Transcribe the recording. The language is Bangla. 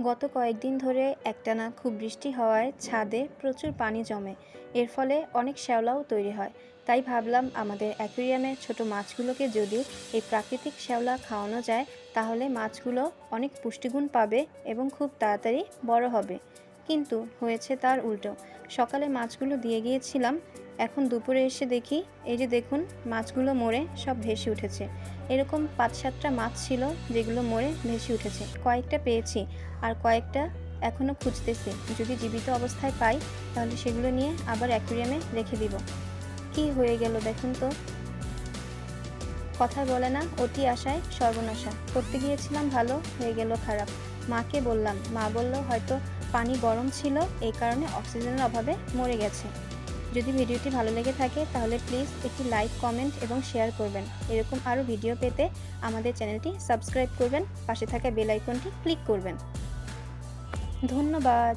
গত কয়েকদিন ধরে একটানা খুব বৃষ্টি হওয়ায় ছাদে প্রচুর পানি জমে। এর ফলে অনেক শ্যাওলাও তৈরি হয়। তাই ভাবলাম আমাদের অ্যাকুরিয়ামের ছোট মাছগুলোকে যদি এই প্রাকৃতিক শ্যাওলা খাওয়ানো যায়, তাহলে মাছগুলো অনেক পুষ্টিগুণ পাবে এবং খুব তাড়াতাড়ি বড় হবে। কিন্তু হয়েছে তার উল্টো। সকালে মাছগুলো দিয়ে গিয়েছিলাম এখন দুপুরে এসে দেখি, এই যে দেখুন, মাছগুলো মরে সব ভেসে উঠেছে। এরকম পাঁচ সাতটা মাছ ছিল যেগুলো মরে ভেসে উঠেছে। কয়েকটা পেয়েছি আর কয়েকটা এখনও খুঁজতেছি। যদি জীবিত অবস্থায় পাই, তাহলে সেগুলো নিয়ে আবার অ্যাকুরিয়ামে রেখে দিব। কি হয়ে গেল দেখুন তো। কথা বলে না, অতি আশায় সর্বনাশা। করতে গিয়েছিলাম ভালো, হয়ে গেল খারাপ। মাকে বললাম, মা বলল, হয়তো পানি গরম ছিল, এই কারণে অক্সিজেনের অভাবে মরে গেছে। যদি ভিডিওটি ভালো লেগে থাকে, তাহলে প্লিজ একটি লাইক কমেন্ট এবং শেয়ার করবেন। এরকম আরও ভিডিও পেতে আমাদের চ্যানেলটি সাবস্ক্রাইব করবেন, পাশে থাকা বেল আইকনটি ক্লিক করবেন। ধন্যবাদ।